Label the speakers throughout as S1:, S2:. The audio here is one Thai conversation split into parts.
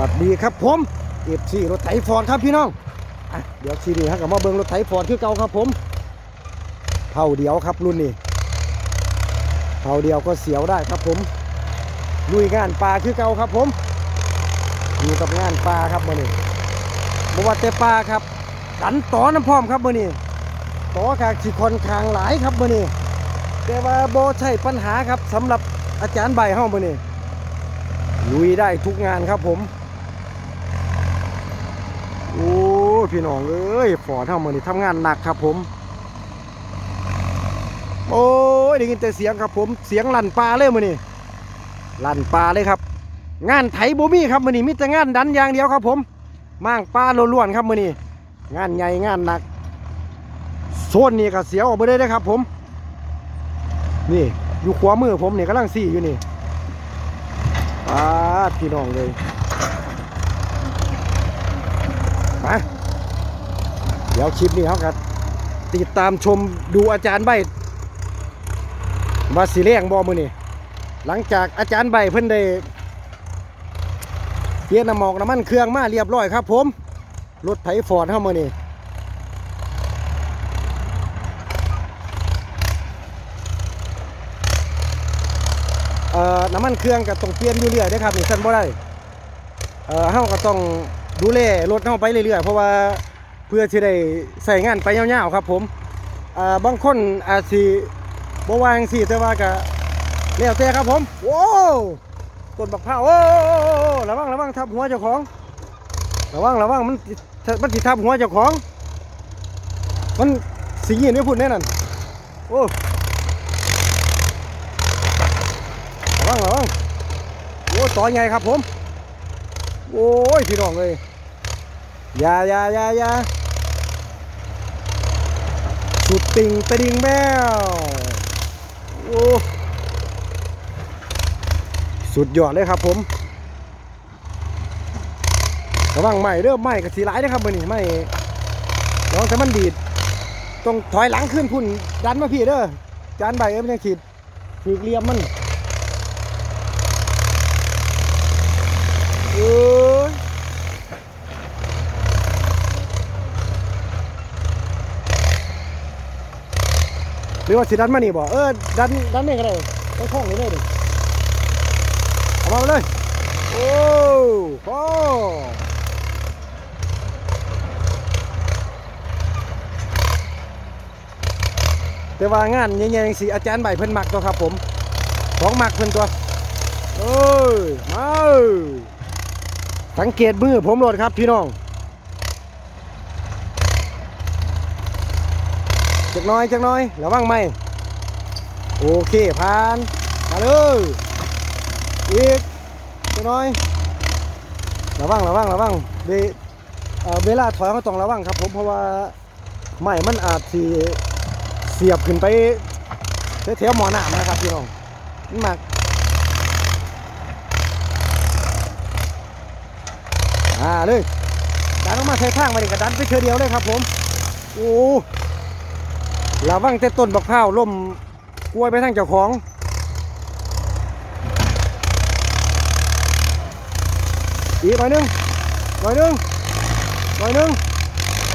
S1: วัสดีครับผมเอฟซีรถไถฟอร์ดครับพี่น้องอะเดี๋ยวซีดีฮะกับมาเบิ้งรถไถฟอร์ดคือเก่าครับผมเผาเดียวครับรุ่นนี้เผาเดียวก็เสียวได้ครับผมลุยงานปลาคือเก่าครับผมอยู่กับงานปลาครับมื่อนี้บว่าแต่ปลาครับดันต่อน้ำพร้อมครับมื่อนี้ต่อขากขีคอนคางหลายครับมื่อนี้แต่ว่าโบใช่ปัญหาครับสำหรับอาจารย์ใบเฮ้ามื่อนี้ลุยได้ทุกงานครับผม โอ้ย พี่น้องเอ้ยฝอเท่ามือนี่ทำงานหนักครับผม โอ้ยได้ยินแต่เสียงครับผมเสียงลั่นปลาเลยมือนี่ลั่นปลาเลยครับ งานไถบ่มีครับมือนี่มีแต่งานดันอย่างเดียวครับ ผมมางปลาล้วนๆครับมือนี่งานใหญ่งานหนักโซนนี้ก็เสียออกไปเลยนะครับ ผม นี่อยู่ขวามือผมนี่กำลังสี่อยู่นี่อาพี่น้องเลยมา เดี๋ยวคลิปนี้เขากันติดตามชมดูอาจารย์ใบมาสีเลี้ยงบอมือนี่หลังจากอาจารย์ใบเพิ่นได้เปลี่ยนน้ำหมอกน้ำมันเครื่องมาเรียบร้อยครับ ผมรถไถฟอร์ดเข้ามานี่เอ่อน้ำมันเครื่องก็ต้องเปลี่ยนอยู่เรื่อยนะครับนี่สั่นบ่ได้เอ่อเฮาก็ต้องดูแลรถเฮาไปเรื่อยๆเพราะว่า เพื่อที่ได้ใส่งานไปยาวๆครับ ผมบางคนอาจสิบวางสิแต่ว่าก็แล้วแต่ครับผมโว้วต้นบักพร้าวโอ้ระวังระวังทับหัวเจ้าของระวังระวังมันมันสิทับหัวเจ้าของ มันสิยินไม่พูดแน่นั่นโอ้ระวังระวังโอ้ต่อใหญ่ครับผม โอ้ยพี่น้องเลยอย่าอย่าอย่าอย่า สุดติ่งตะดิ่งแมวโอ้สุดยอดเลยครับผมระวังไหม่เริ่มไหม่กับสีร้ายนะครับมือนี่ไหม้ลองแต่มันดีดต้องถอยหลังขึ้นพุ่นดันมาพี่เด้อจานใบเอ็มยังขีดถือเรียมมันเอ้ย หรือว่าสิดันมานี่บ่เออดันดันนี่ก็ได้ไปคล้องนี่เลยดิเอามาเลยโอ้โหแต่ว่างานใหญ่ๆสิอาจารย์ใบเพิ่นมักตัวครับผมของมักเพิ่นตัวเอ้ยมาเอ้ยสังเกตมือผมโหลดครับพี่น้อง จักน้อยจักน้อยระวังไหมโอเคผ่านมาเลยอีกตัวน้อยระวังระวังระวังเวเอ่อเวลาถอยเขาต้องระวังครับผมเพราะว่าไม้มันอาจสีเสียบขึ้นไปแถวๆหมอหนามนะครับพี่น้องมันมากอ่าเลยดันออกมาใช้ทางมาดิกระดันไปเชือเดียวเลยครับผมโอ้ ระวังแต่ต้นบักพร้าวล่มกล้วยไปทางเจ้าของอีกหน่อยหนึงหน่อยหนึงหน่อยหนึง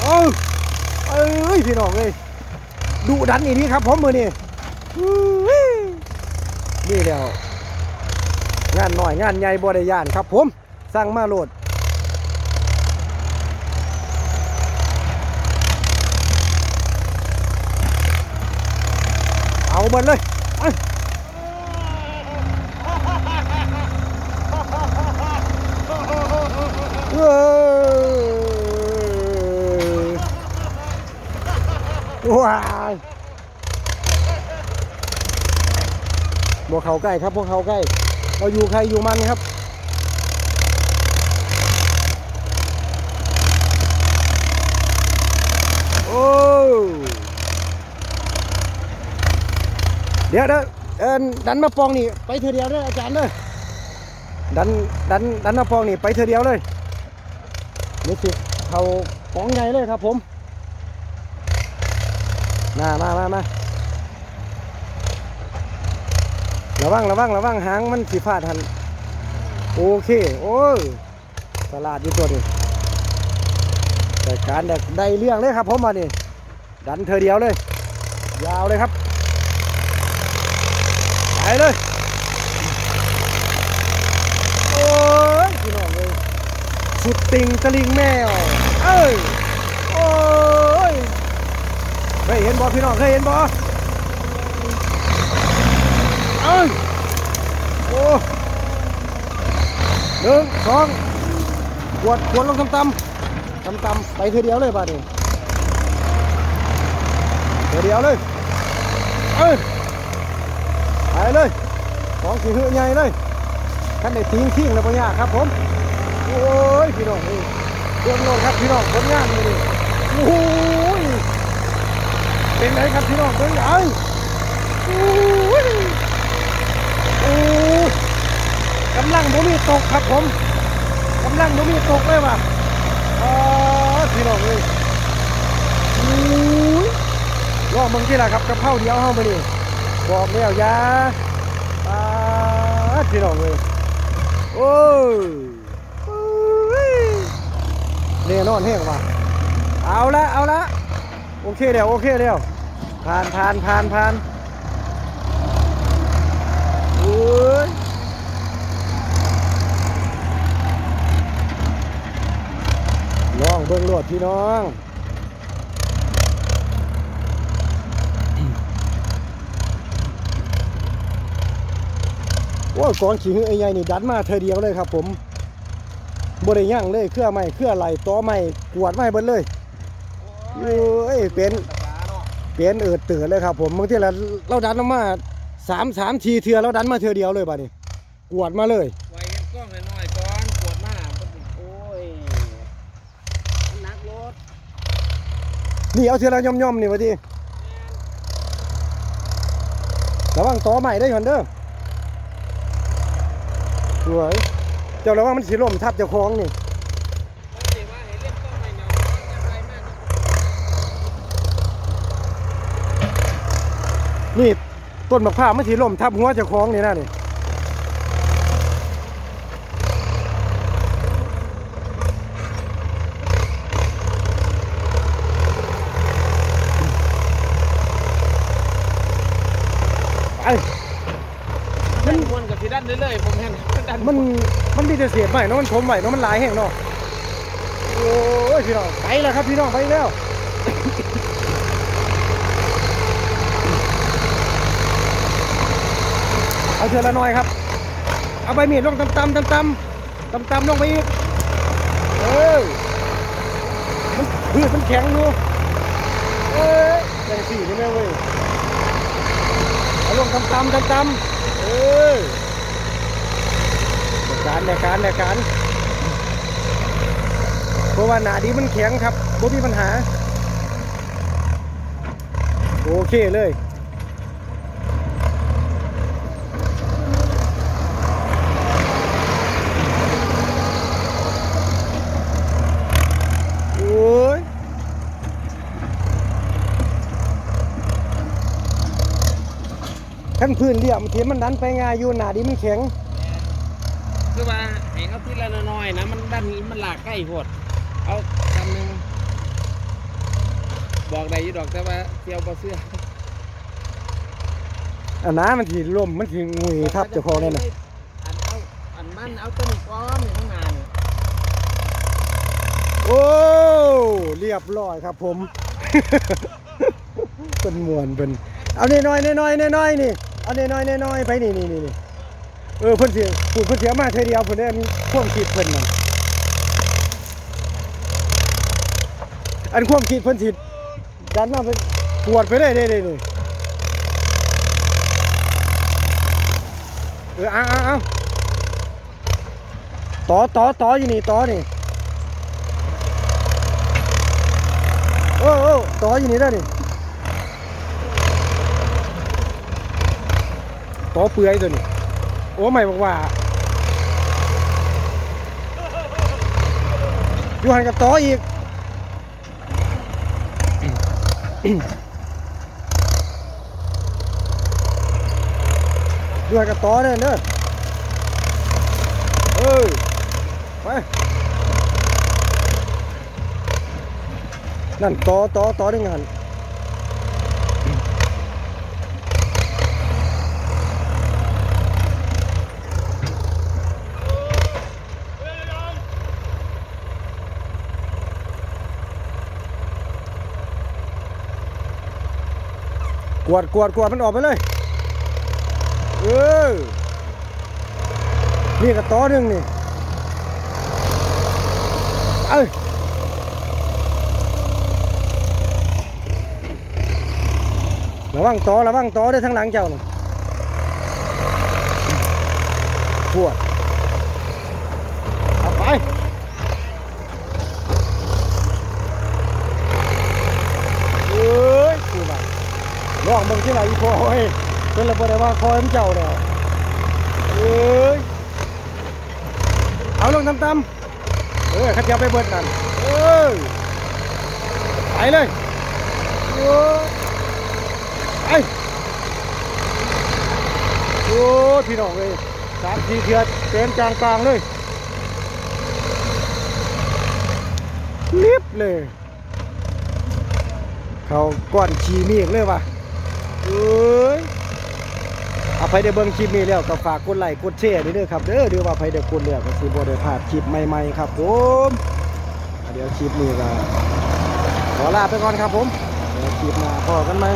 S1: เออเอ้ยพี่น้องเลยดุดันอีนี้ครับผมมือนี่นี่เดียวงานหน่อยงานใหญ่บริยานครับผม สั่งมาโหลด เบิดเลยไปเอ้ยว้ายพวกเขาใกล้ครับพวกเขาใกล้ เราอยู่ใครอยู่มันครับโอ้ เดี๋ยวเดี๋ยวเอินดันมาปองนี่ไปเธอเดียวเด้อาจารย์เด้อดันดันดันมาปองนี่ไปเธอเดียวเลยนี่สิเขาปองใหญ่เลยครับผมมามามามาระวังระวังระวังหางมันสีฟาดหันโอเค โอ้ยตลาดอยู่ตัวนี้แต่การแดกได้เรื่องเลยครับผมมานี่ดันเธอเดียวเลย ยาวเลยครับ เลย โอ้ยพี่น้องเลยสุดติงตะลิงแมว เอ้ย โอ้ยเคยเห็นบอพี่น้องเคยเห็นบอเอ้ย โอ้หนึ่งสองขวดขวดลงตำตำตำตำไปเธอเดียวเลยบ้านี้เธอเดียวเลย เอ้ย ไปเลยของสีหื้อใหญ่เลยท่านได้ทิ้งทิ้งแล้วปัญญากครับผมโอ้ยพี่น้องนี่เรื่องโลดครับพี่น้องผลงานนี่โอ้ยเป็นไงครับพี่น้องเป็นไงโอ้ยโอ้กำลังบ่มีตกครับผมกำลังบ่มีตกเลยว่ะอ๋อพี่น้องเลยโอ้ยลองมึงที่ละครับกระเพราเดียวเฮามานี่ บอกแล้วอยาอ่าพี่น้องเลยโอ้ยแน่นอนแห้งว่ะเอาละเอาละโอเคเดี๋ยวโอเคเดี๋ยวผ่านผ่านผ่านผ่านโอ้ยลองเบิ้งรวดพี่น้อง โอ้ยกองขี้หึไอ้ใหญ่นี่ดันมาเธอเดียวเลยครับ ผมบริย่างเลยเครือไม้เครือไหลต่อไม้กวดไม้เบิดเลยโอ้ยเป็นเป็นเอิดเตือเลยครับ ผมบางทีเราเราดันออกมาสามสามทีเทือเราดันมาเทือเดียวเลยบัดนี้กวดมาเลย
S2: ไว้เห็นกล้องหน่อยๆก่อนปวดมากมันโอ้ยมันหนักรถ
S1: นี่เอาเทือละย่อมๆนี่วะทีระวังต่อไม้ได้ก่อนเด้อ สวย เจ้าระวังมันสิล่มทับเจ้าของนี่
S2: มันเดี๋ยวว่าให้เล่นกล้องหน่นี่
S1: ต้นมะพร้าวมันสิล่มทับหัวเจ้าของนี่นะนี่ไอ้
S2: นกับที่ด้านเรื่อยๆผมเห็นดัน
S1: มันมันมีแต่เสียใหม่เนาะมันถมใหม่เนาะมันหลายแห่งเนาะโอ้ยพี่น้องไปแล้วครับพี่น้องไปแล้วเอาเชือละน่อยครับ เอาใบมีดลงตำตำตำตำตำตำลงไปอีกเออมันพืชมันแข็งอยู่เอ้ยแรงสี่นี่แม่เว้ยเอาลงตำตำตำตำเออใน การในการในการเพราะว่าหนาดีมันแข็งครับบ่มีปัญหา โอเคเลยโอ้ยขั้นพื้นเรียบเทียมมันดันไปง่ายอยู่หนาดีมันแข็ง
S2: คือว่าให้เอา ทีละน้อยๆนะมันดันมันหลากใกล้โพดเอาคำหนึ่งบอกได้อยี่ดอกแต่ว่าเที่ยวบ่เสื้อ
S1: อันน้ำมันถีลมมันถีงุยทับเจ้าของนั่นน่ะ
S2: อันเอาอันมันเอาต้นก้อนอยู่ข้างหน้านี่
S1: โอ้เรียบร้อยครับผมเป็นมวนเป็นเอาน้อยน้อยน้อยน้อยๆนี่เอาน้อยน้อยน้อยๆไปนี่นี่นี่นี่ เออเพิ่นเสียพูดเพิ่นเสียมาเทอเดียวเพิ่นได้ความคิดเพิ่นนั่นอันความคิดเพิ่นสิดันมาเป็นปวดไปเลยเด้เด้นี่เออเอาเอาเอาต่อต่อต่ออยู่นี่ต่อนี่โอ้โอ้ต่ออยู่นี่ได้ดิต่อเปื่อยตัวนี้ โอ้ไม่บอกว่าอยู่หันกับต่ออีกอยู่หันกับต่อเด้อเด้ยเออไปนั่นต่อต่อต่อได้งาน วดกวดกวดมันออกไปเลย เออ นี่ก็ต่อหนึ่งนี่เอ้ยระวังต่อระวังต่อได้ทั้งหลังเจ้าน่ะปวดเอาไปเอ้ยคือแบบ ลองมึงที่ไหนอีพอเฮ้ยเป็นระเบิดว่าคอยมันเจ้าเนี่ยเอ้ยเอาลงตำๆเออขัดเจ้าไปเบิดนั่นเอ้ยไปเลยเอ้ยไอ้โอ้พี่น้องเลยสามสี่เทือดเต็มกลางกลางเลยลิบเลย เขาก้อนขีเมียกเลยว่ะ เอ้ยเอาไปเด้เบิ้งคลิปนี้แล้วก็ฝากกดไลค์กดแชร์ด้วยเด้อครับเด้อเดี๋ยวว่าไปเด้กดแล้วก็สิบ่ได้พลาดคลิปใหม่ๆครับผมเดี๋ยวคลิปนี้ก็ขอลาไปก่อนครับผมเดี๋ยวคลิปหน้าพอกันไหม